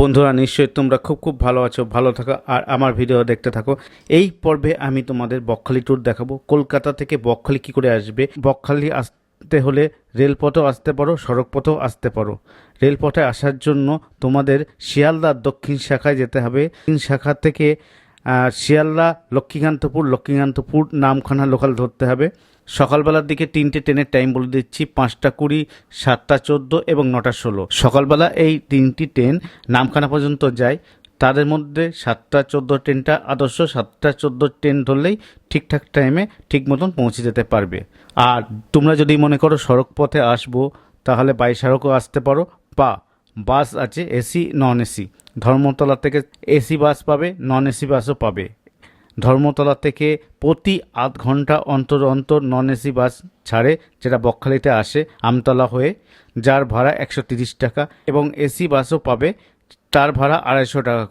বন্ধুরা, নিশ্চয়ই তোমরা খুব খুব ভালো আছো, ভালো থাকো, আর আমার ভিডিও দেখতে থাকো। এই পর্বে আমি তোমাদের বকখালি ট্যুর দেখাবো। কলকাতা থেকে বকখালি কি করে আসবে? বকখালি আসতে হলে রেলপথেও আসতে পারো, সড়কপথেও আসতে পারো। রেলপথে আসার জন্য তোমাদের শিয়ালদার দক্ষিণ শাখায় যেতে হবে। দক্ষিণ শাখা থেকে শিয়ালদা লক্ষ্মীকান্তপুর লক্ষ্মীকান্তপুর নামখানা লোকাল ধরতে হবে। সকালবেলার দিকে তিনটে ট্রেনের টাইম বলে দিচ্ছি, পাঁচটা কুড়ি, সাতটা চোদ্দ এবং নটা ষোলো। সকালবেলা এই তিনটি ট্রেন নামখানা পর্যন্ত যায়। তাদের মধ্যে সাতটা চোদ্দ ট্রেনটা আদর্শ, সাতটা চোদ্দ ট্রেন ধরলেই ঠিকঠাক টাইমে ঠিক মতন পৌঁছে যেতে পারবে। আর তোমরা যদি মনে করো সড়ক পথে আসব, তাহলে বাই সড়কও আসতে পারো, বা বাস আছে এসি নন এসি ধর্মতলা থেকে এসি বাস পাবে নন এসি বাসও পাবে। ধর্মতলা থেকে প্রতি আধ ঘণ্টা অন্তর অন্তর নন এসি বাস ছাড়ে, যেটা বকখালিতে আসে, আমতলা হয়ে, যার ভাড়া একশো টাকা এবং এসি বাসও পাবে, তার ভাড়া আড়াইশো টাকা।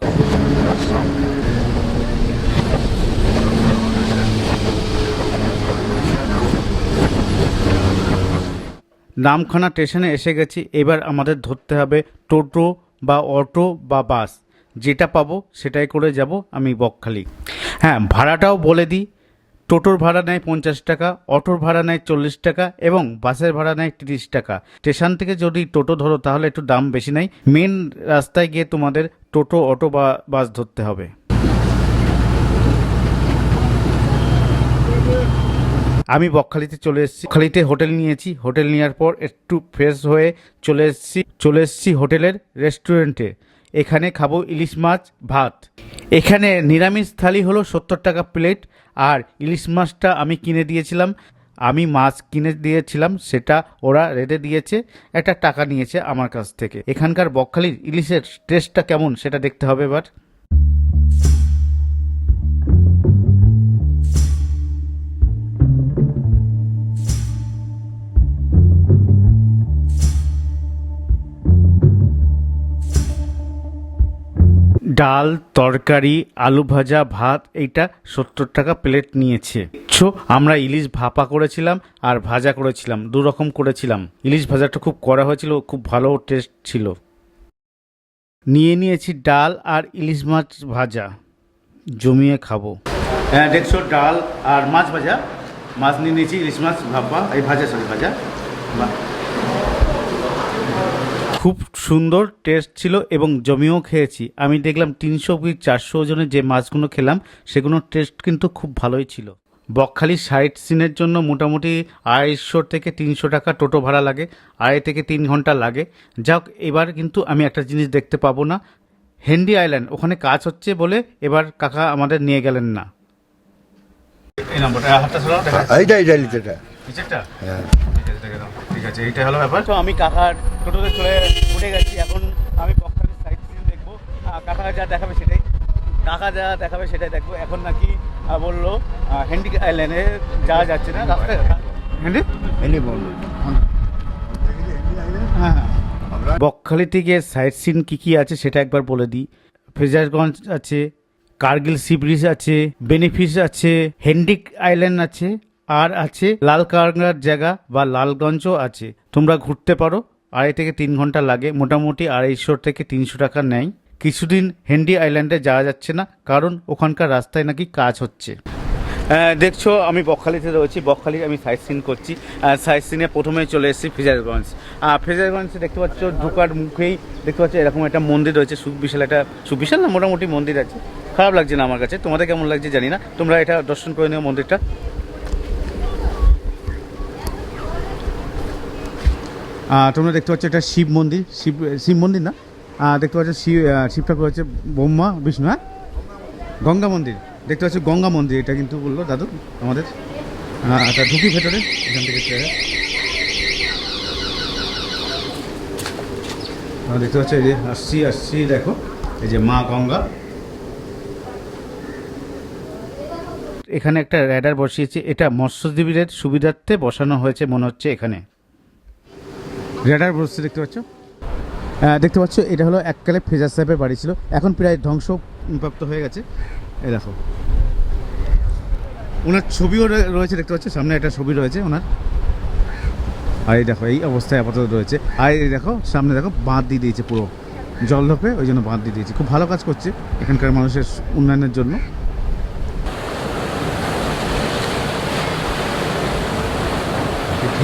নামখানা স্টেশনে এসে গেছি, এবার আমাদের ধরতে হবে টোটো বা অটো বা বাস যেটা পাবো সেটাই করে যাব আমি বকখালি। হ্যাঁ ভাড়াটাও বলে দিই। টোটোর ভাড়া নেয় পঞ্চাশ টাকা, অটোর ভাড়া নেয় চল্লিশ টাকা এবং বাসের ভাড়া নেয় তিরিশ টাকা। স্টেশন থেকে যদি টোটো ধরো তাহলে একটু দাম বেশি নেয়। মেন রাস্তায় গিয়ে তোমাদের টোটো, অটো বা বাস ধরতে হবে। আমি বকখালিতে চলে এসেছি। বকখালিতে হোটেল নিয়েছি। হোটেল নেওয়ার পর একটু ফ্রেশ হয়ে চলে এসেছি। চলে এসেছি হোটেলের রেস্টুরেন্টে। এখানে খাব ইলিশ মাছ, ভাত। এখানে নিরামিষ থালি হলো সত্তর টাকা প্লেট, আর ইলিশ মাছটা আমি কিনে দিয়েছিলাম। আমি মাছ কিনে দিয়েছিলাম, সেটা ওরা রেডে দিয়েছে, একটা টাকা নিয়েছে আমার কাছ থেকে। এখানকার বকখালির ইলিশের টেস্টটা কেমন সেটা দেখতে হবে এবার। ডাল, তরকারি, আলু ভাজা, ভাত, এইটা সত্তর টাকা প্লেট নিয়েছে। ছো, আমরা ইলিশ ভাপা করেছিলাম আর ভাজা করেছিলাম দু রকম করেছিলাম। ইলিশ ভাজাটা খুব করা হয়েছিল, খুব ভালো টেস্ট ছিল। নিয়ে নিয়েছি ডাল আর ইলিশ মাছ ভাজা। জমিয়ে খাব। হ্যাঁ দেখছ, ডাল আর মাছ ভাজা। মাছ নিয়ে নিয়েছি, ইলিশ মাছ ভাপা, এই ভাজা, সরি, ভাজা। খুব সুন্দর টেস্ট ছিল এবং জমিও খেয়েছি। আমি দেখলাম তিনশো কি চারশো ওজনের যে মাছগুলো খেলাম সেগুলোর টেস্ট কিন্তু খুব ভালোই ছিল। বকখালি সাইট সিনের জন্য মোটামুটি আড়াইশো থেকে তিনশো টাকা টোটো ভাড়া লাগে আড়াই থেকে তিন ঘণ্টা লাগে। যাক এবার কিন্তু আমি একটা জিনিস দেখতে পাবো না। হেন্ডি আইল্যান্ড ওখানে কাজ হচ্ছে বলে এবার কাকা আমাদের নিয়ে গেলেন না। এই নম্বরটা হাতটা এইটা এইটা হ্যাঁ। ঠিক আছে এইটা হলো ব্যাপার। তো আমি কাকার টোটোতে চলে উঠে গেছি এখন আমি বকখালির সাইড সিন দেখব। কাকা যা দেখাবে সেটাই কাকা যা দেখাবে সেটাই দেখব। এখন নাকি বলল হ্যান্ডি আইল্যান্ডে যাওয়া যাচ্ছে না রাস্তায়? হ্যান্ডি এলি বন্ধু হ্যাঁ হ্যাঁ। আমরা বকখালিতে সাইট সিন কী কী আছে সেটা একবার বলে দিই। ফ্রেজারগঞ্জ আছে কার্গিল সি ব্রিজ আছে বেনিফিস আছে হেন্ডিক আইল্যান্ড আছে আর আছে লাল লালকাঙ্গার জায়গা বা লালগঞ্জও আছে। তোমরা ঘুরতে পারো। আড়াই থেকে তিন ঘণ্টা লাগে। মোটামুটি আড়াইশো থেকে তিনশো টাকা নেয়। কিছুদিন হেন্ডি আইল্যান্ডে যাওয়া যাচ্ছে না কারণ ওখানকার রাস্তায় নাকি কাজ হচ্ছে। দেখছ আমি বকখালিতে রয়েছি। বকখালি আমি সাইট সিন করছি। সাইট সিনে প্রথমে চলে এসেছি ফ্রেজারগঞ্জ আহ, ফ্রেজারগঞ্জে দেখতে পাচ্ছ ঢোকার মুখেই দেখতে পাচ্ছ এরকম একটা মন্দির রয়েছে সুবিশাল একটা সুবিশাল না মোটামুটি মন্দির আছে। খারাপ লাগছে না আমার কাছে। তোমাদের কেমন লাগছে জানি না। তোমরা এটা দর্শন করে নিও মন্দিরটা। তোমরা দেখতে পাচ্ছ এটা শিব মন্দির, শিব শিব মন্দির না? দেখতে পাচ্ছ শিব শিব ঠাকুর হচ্ছে ব্রহ্মা, বিষ্ণু হ্যাঁ? গঙ্গা মন্দির। দেখতে পাচ্ছ গঙ্গা মন্দির, এটা কিন্তু বলল দাদু আমাদের। এটা ঢুকি ভেতরে, এখান থেকে দেখতে পাচ্ছ, এই যে আসছি আসছি, দেখো, এই যে মা গঙ্গা। এখানে একটা র্যাডার বসিয়েছে, এটা মৎস্যজীবীদের সুবিধার্থে বসানো হয়েছে মনে হচ্ছে এখানে। রেডার বসছে দেখতে পাচ্ছ? দেখতে পাচ্ছ, এটা হলো এককালে ফেজার সাহেবের বাড়ি ছিল। এখন প্রায় ধ্বংসপ্রাপ্ত হয়ে গেছে। এই দেখো। ওনার ছবিও রয়ে- রয়েছে দেখতে পাচ্ছ, সামনে একটা ছবি রয়েছে ওনার। আর এই দেখো, এই অবস্থায় আপাতত রয়েছে। আর এই দেখো, সামনে দেখো, বাঁধ দিয়ে দিয়েছে পুরো। জল ঢোকে ওই জন্য বাঁধ দিয়ে দিয়েছে। খুব ভালো কাজ করছে এখানকার মানুষের উন্নয়নের জন্য।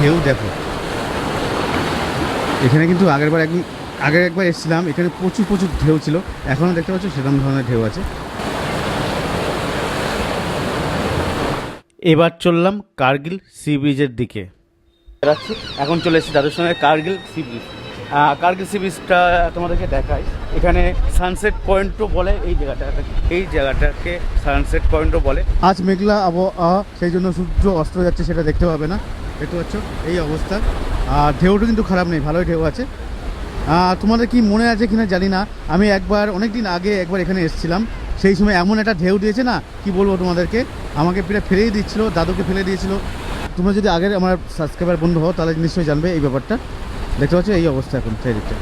ঢেউ দেখো। এখানে কিন্তু আগের বার একদিন আগের একবার এসেছিলাম এখানে প্রচুর প্রচুর ঢেউ ছিল এখনও দেখতে পাচ্ছ সেরকম ধরনের ঢেউ আছে। এবার চললাম কার্গিল সি ব্রিজের দিকে। এখন চলে এসেছি দাদুর সঙ্গে Kargil sea bridge. Kargil sea ব্রিজটা তোমাদেরকে দেখাই। এখানে সানসেট পয়েন্টও বলে এই জায়গাটাকে এই জায়গাটাকে সানসেট পয়েন্টও বলে। আজ মেঘলা আবহাওয়া সেই জন্য সূর্য অস্ত যাচ্ছে সেটা দেখতে পাবে না। দেখতে পাচ্ছ? এই অবস্থা। আর ঢেউটা কিন্তু খারাপ নেই, ভালোই ঢেউ আছে। তোমাদের কি মনে আছে কিনা জানি না। আমি একবার অনেক দিন আগে একবার এখানে এসেছিলাম। সেই সময় এমন একটা ঢেউ দিয়েছে না, কি বলব তোমাদেরকে? আমাকে প্রায় ফেলেই দিচ্ছিল, দাদুকে ফেলে দিয়েছিলো। তোমরা যদি আগের আমার সাবস্ক্রাইবার বন্ধু হও, তাহলে নিশ্চয়ই জানবে এই ব্যাপারটা। দেখতে পাচ্ছ এই অবস্থা এখন, চারিদিকটা।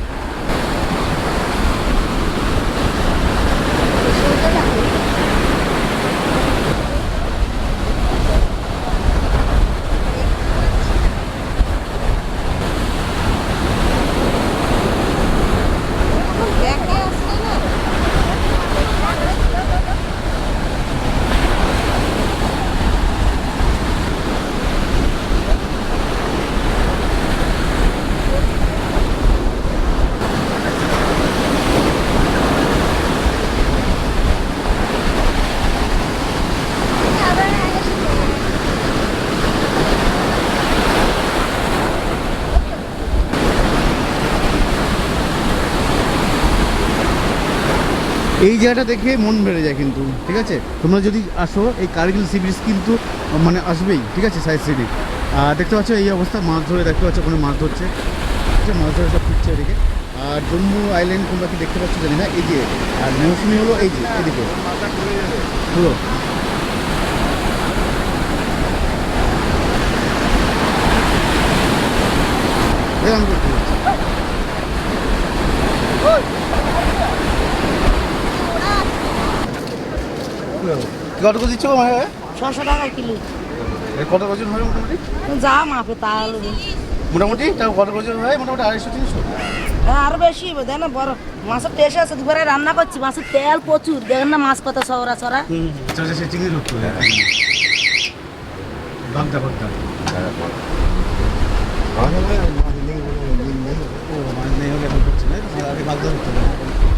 এই জায়গাটা দেখে মন বেড়ে যায় কিন্তু, ঠিক আছে? তোমরা যদি আসো, এই কার্গিল সি বিচ কিন্তু মানে আসবেই, ঠিক আছে সাইড আর দেখতে পাচ্ছ এই অবস্থা, মাছ ধরে, দেখতে পাচ্ছ ওখানে মাছ ধরছে। মাছ ধরে সব ফিরছে এদিকে। আর জম্মু আইল্যান্ড তোমরা কি দেখতে পাচ্ছ জানি না এই যে আর মৌসুমি হলো এই যে, এদিকে। পুরো এরকম করতে হচ্ছে। কত করে দিচ্ছ ভাই ছশো টাকা কিলো কত ওজন হয় মোটামুটি যা মাপে তাহলে মোটামুটি তাও কত ওজন হয় মোটামুটি আড়াইশো তিনশো আরও বেশি হবে দেখ না বড় মাছের টেস্ট আছে দুপুরে রান্না করছি মাছের তেল প্রচুর দেখেন না মাছ কত সরা সরা আচ্ছা আচ্ছা সে চিংড়ি মাছ নেই হলে এখন করছে না আগে বাগদা ধরতে হবে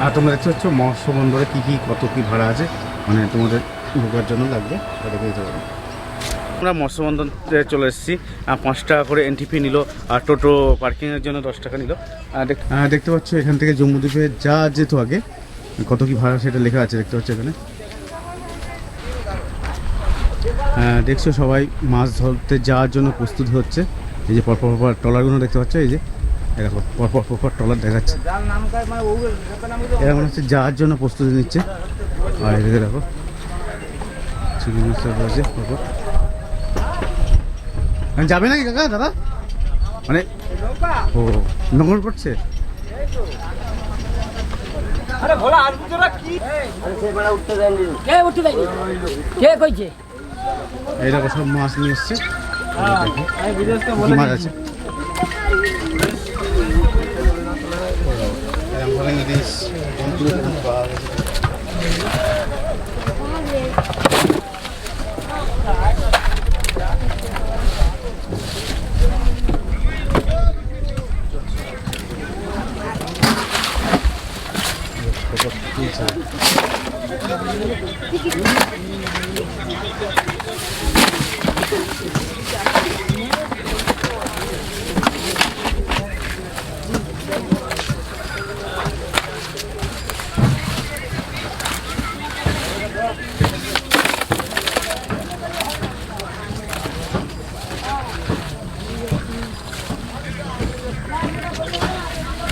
আর তোমরা দেখতে পাচ্ছ মৎস্য বন্দরে কী কী কত কী ভাড়া আছে? মানে তোমাদের ঢোকার জন্য লাগবে ওটা দেখে দিতে পারবে আমরা মৎস্য বন্দরে চলে এসেছি। পাঁচ টাকা করে এন্ট্রি ফি নিল আর টোটো পার্কিংয়ের জন্য দশ টাকা নিল। আর দেখ- দেখতে পাচ্ছ এখান থেকে জম্মু জম্মুদ্বীপে যা যেত আগে কত কি ভাড়া সেটা লেখা আছে দেখতে পাচ্ছ এখানে? দেখছ সবাই মাছ ধরতে যাওয়ার জন্য প্রস্তুত হচ্ছে। এই যে পরপর পরপর ট্রলারগুলো দেখতে পাচ্ছ এই যে দেখো পরপর পরপর ট্রলার দেখাচ্ছে এরা মনে হচ্ছে যাওয়ার জন্য প্রস্তুতি নিচ্ছে। আর এদিকে দেখো চিংড়ি মাছ সব পরপর মানে যাবে নাকি কাকা দাদা? মানে ও নোংর করছে কে? উঠতে দেয়নি? কে কইছে? এই দেখো সব মাছ নিয়ে এসছে। কি মাছ আছে। এরকম ভাবে ইলিশ অনেকগুলো মাছ পাওয়া গেছে।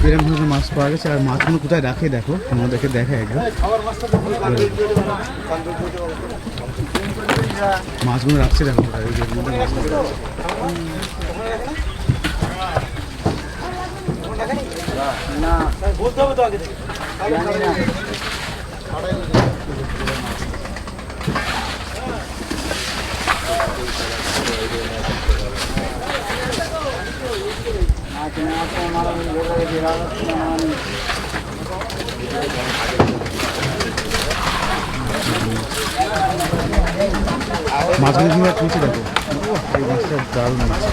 এরকম ধরনের মাছ পাওয়া গেছে। আর মাছগুলো কোথায় রাখে দেখো আমাদেরকে দেখে একবার। মাছগুলো রাখছে দেখো কোথায়, এই যে এর মধ্যে মাছগুলো রাখছে। মাছগুলো কীভাবে তুলছে দেখো এই মাছটা জাল মাছ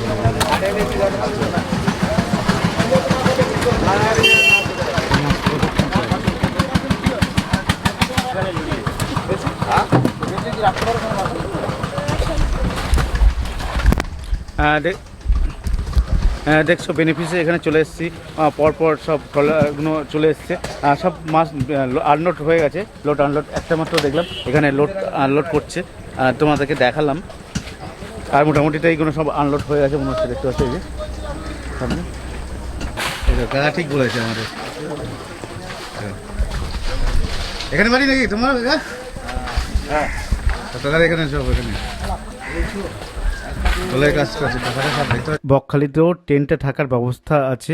আহ, দে- আহ, দেখছ বেনিফিসে এখানে চলে এসেছি। পরপর সব ট্রলারগুলো চলে এসছে। সব মাছ আনলোড হয়ে গেছে। লোড আনলোড একটা মাত্র দেখলাম। এখানে লোড আনলোড করছে। তোমাদেরকে দেখালাম। আর মোটামুটি তো এইগুলো সব আনলোড হয়ে গেছে মনে হচ্ছে দেখতে পাচ্ছি এই যে। সামনে। কাকা ঠিক বলেছে আমাদের। হ্যাঁ। এখানে বাড়ি নাকি তোমার কাকা হ্যাঁ। কাকার এখানে সব এখানে। বকখালিতেও টেন্টে থাকার ব্যবস্থা আছে।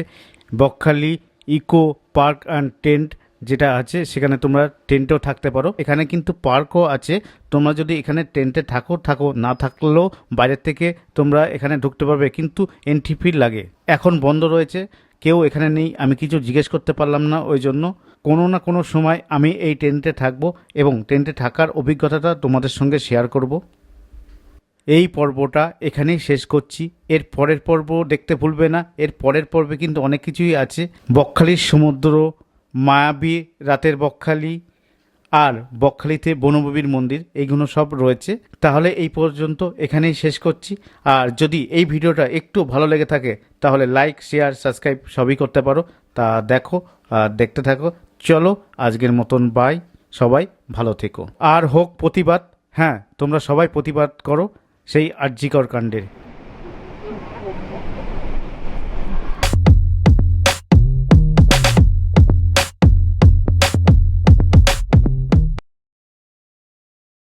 Bakkhali, eco park and tent যেটা আছে, সেখানে তোমরা টেন্টেও থাকতে পারো। এখানে কিন্তু পার্কও আছে। তোমরা যদি এখানে টেন্টে থাকো থাকো, না থাকলেও বাইরের থেকে তোমরা এখানে ঢুকতে পারবে, কিন্তু এন্ট্রি ফি লাগে। এখন বন্ধ রয়েছে। কেউ এখানে নেই, আমি কিছু জিজ্ঞেস করতে পারলাম না ওই জন্য। কোনো না কোনো সময় আমি এই টেন্টে থাকব এবং টেন্টে থাকার অভিজ্ঞতাটা তোমাদের সঙ্গে শেয়ার করব। এই পর্বটা এখানেই শেষ করছি। এর পরের পর্ব দেখতে ভুলবে না। এর পরের পর্বে কিন্তু অনেক কিছুই আছে। বকখালির সমুদ্র, মায়াবী রাতের বকখালি আর বকখালিতে বনবীর মন্দির, এইগুলো সব রয়েছে। তাহলে এই পর্যন্ত এখানেই শেষ করছি। আর যদি এই ভিডিওটা একটু ভালো লেগে থাকে, তাহলে লাইক, শেয়ার, সাবস্ক্রাইব সবই করতে পারো। তা দেখো আর দেখতে থাকো। চলো, আজকের মতন বাই সবাই ভালো থেকো। আর হোক প্রতিবাদ। হ্যাঁ তোমরা সবাই প্রতিবাদ করো। সেই আর্যিকর কাণ্ডের।